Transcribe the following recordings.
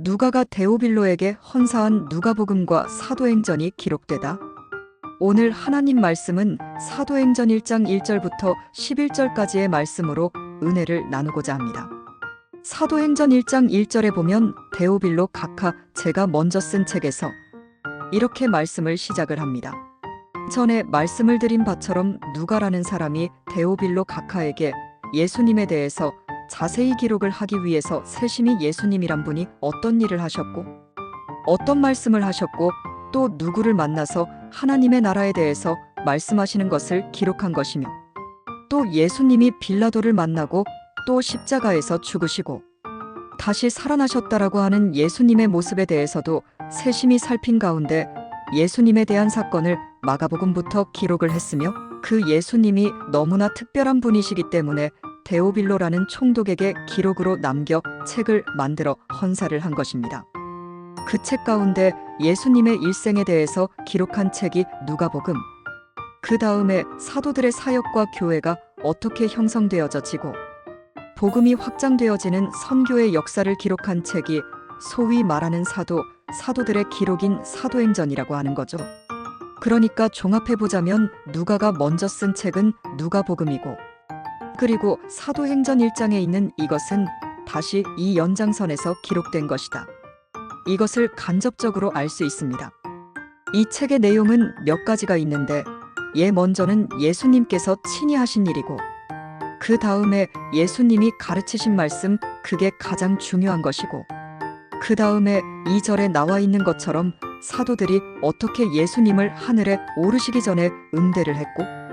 누가가 데오빌로에게 헌사한 누가복음과 사도행전이 기록되다. 오늘 하나님 말씀은 사도행전 1장 1절부터 11절까지의 말씀으로 은혜를 나누고자 합니다. 사도행전 1장 1절에 보면 데오빌로 각하 제가 먼저 쓴 책에서 이렇게 말씀을 시작을 합니다. 전에 말씀을 드린 바처럼 누가라는 사람이 데오빌로 각하에게 예수님에 대해서 자세히 기록을 하기 위해서 세심히 예수님이란 분이 어떤 일을 하셨고 어떤 말씀을 하셨고 또 누구를 만나서 하나님의 나라에 대해서 말씀하시는 것을 기록한 것이며 또 예수님이 빌라도를 만나고 또 십자가에서 죽으시고 다시 살아나셨다라고 하는 예수님의 모습에 대해서도 세심히 살핀 가운데 예수님에 대한 사건을 마가복음부터 기록을 했으며 그 예수님이 너무나 특별한 분이시기 때문에 데오빌로라는 총독에게 기록으로 남겨 책을 만들어 헌사를 한 것입니다. 그 책 가운데 예수님의 일생에 대해서 기록한 책이 누가복음. 그 다음에 사도들의 사역과 교회가 어떻게 형성되어져지고 복음이 확장되어지는 선교의 역사를 기록한 책이 소위 말하는 사도, 사도들의 기록인 사도행전이라고 하는 거죠. 그러니까 종합해보자면 누가가 먼저 쓴 책은 누가복음이고 그리고 사도행전 1장에 있는 이것은 다시 이 연장선에서 기록된 것이다. 이것을 간접적으로 알 수 있습니다. 이 책의 내용은 몇 가지가 있는데 예 먼저는 예수님께서 친히 하신 일이고 그 다음에 예수님이 가르치신 말씀 그게 가장 중요한 것이고 그 다음에 2절에 나와 있는 것처럼 사도들이 어떻게 예수님을 하늘에 오르시기 전에 응대를 했고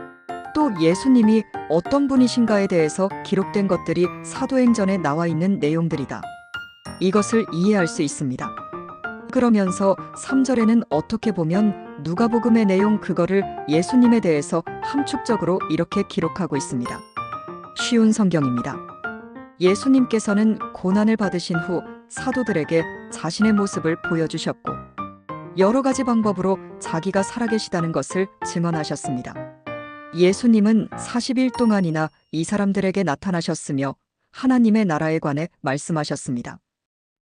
또 예수님이 어떤 분이신가에 대해서 기록된 것들이 사도행전에 나와 있는 내용들이다. 이것을 이해할 수 있습니다. 그러면서 3절에는 어떻게 보면 누가복음의 내용 그거를 예수님에 대해서 함축적으로 이렇게 기록하고 있습니다. 쉬운 성경입니다. 예수님께서는 고난을 받으신 후 사도들에게 자신의 모습을 보여주셨고 여러 가지 방법으로 자기가 살아계시다는 것을 증언하셨습니다. 예수님은 40일 동안이나 이 사람들에게 나타나셨으며 하나님의 나라에 관해 말씀하셨습니다.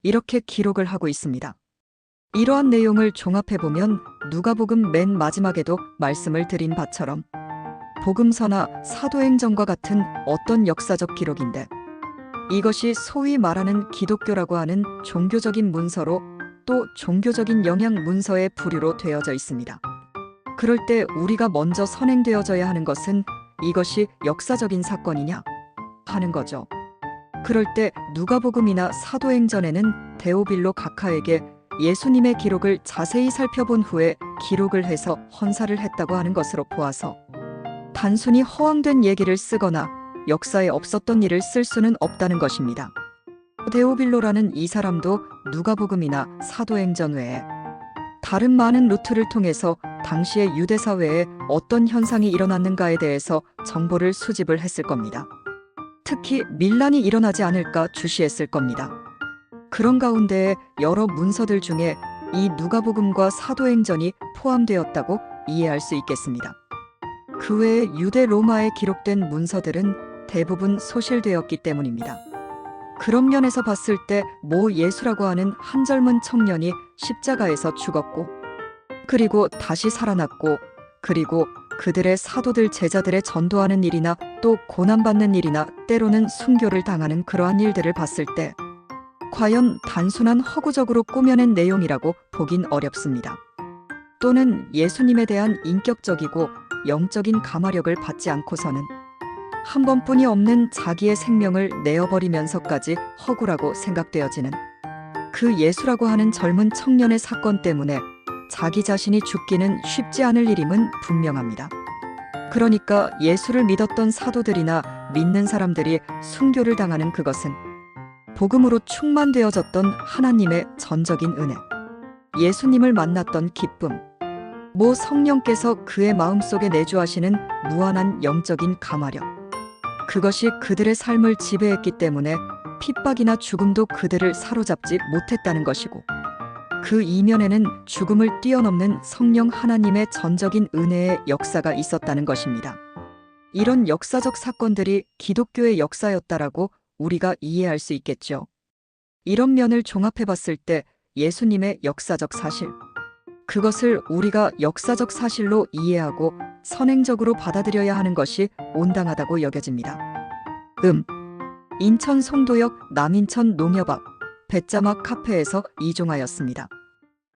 이렇게 기록을 하고 있습니다. 이러한 내용을 종합해보면 누가복음 맨 마지막에도 말씀을 드린 바처럼 복음서나 사도행전과 같은 어떤 역사적 기록인데 이것이 소위 말하는 기독교라고 하는 종교적인 문서로 또 종교적인 영향 문서의 부류로 되어져 있습니다. 그럴 때 우리가 먼저 선행되어져야 하는 것은 이것이 역사적인 사건이냐 하는 거죠. 그럴 때 누가복음이나 사도행전에는 데오빌로 각하에게 예수님의 기록을 자세히 살펴본 후에 기록을 해서 헌사를 했다고 하는 것으로 보아서 단순히 허황된 얘기를 쓰거나 역사에 없었던 일을 쓸 수는 없다는 것입니다. 데오빌로라는 이 사람도 누가복음이나 사도행전 외에 다른 많은 루트를 통해서 당시의 유대 사회에 어떤 현상이 일어났는가에 대해서 정보를 수집을 했을 겁니다. 특히 밀란이 일어나지 않을까 주시했을 겁니다. 그런 가운데 여러 문서들 중에 이 누가복음과 사도행전이 포함되었다고 이해할 수 있겠습니다. 그 외에 유대 로마에 기록된 문서들은 대부분 소실되었기 때문입니다. 그런 면에서 봤을 때 모 예수라고 하는 한 젊은 청년이 십자가에서 죽었고 그리고 다시 살아났고 그리고 그들의 사도들 제자들의 전도하는 일이나 또 고난받는 일이나 때로는 순교를 당하는 그러한 일들을 봤을 때 과연 단순한 허구적으로 꾸며낸 내용이라고 보긴 어렵습니다. 또는 예수님에 대한 인격적이고 영적인 감화력을 받지 않고서는 한 번뿐이 없는 자기의 생명을 내어버리면서까지 허구라고 생각되어지는 그 예수라고 하는 젊은 청년의 사건 때문에 자기 자신이 죽기는 쉽지 않을 일임은 분명합니다. 그러니까 예수를 믿었던 사도들이나 믿는 사람들이 순교를 당하는 그것은 복음으로 충만되어졌던 하나님의 전적인 은혜, 예수님을 만났던 기쁨, 모 성령께서 그의 마음속에 내주하시는 무한한 영적인 감화력, 그것이 그들의 삶을 지배했기 때문에 핍박이나 죽음도 그들을 사로잡지 못했다는 것이고 그 이면에는 죽음을 뛰어넘는 성령 하나님의 전적인 은혜의 역사가 있었다는 것입니다. 이런 역사적 사건들이 기독교의 역사였다라고 우리가 이해할 수 있겠죠. 이런 면을 종합해 봤을 때 예수님의 역사적 사실. 그것을 우리가 역사적 사실로 이해하고 선행적으로 받아들여야 하는 것이 온당하다고 여겨집니다. 음. 인천 송도역 남인천 농협 앞 배짜막 카페에서 이종하였습니다.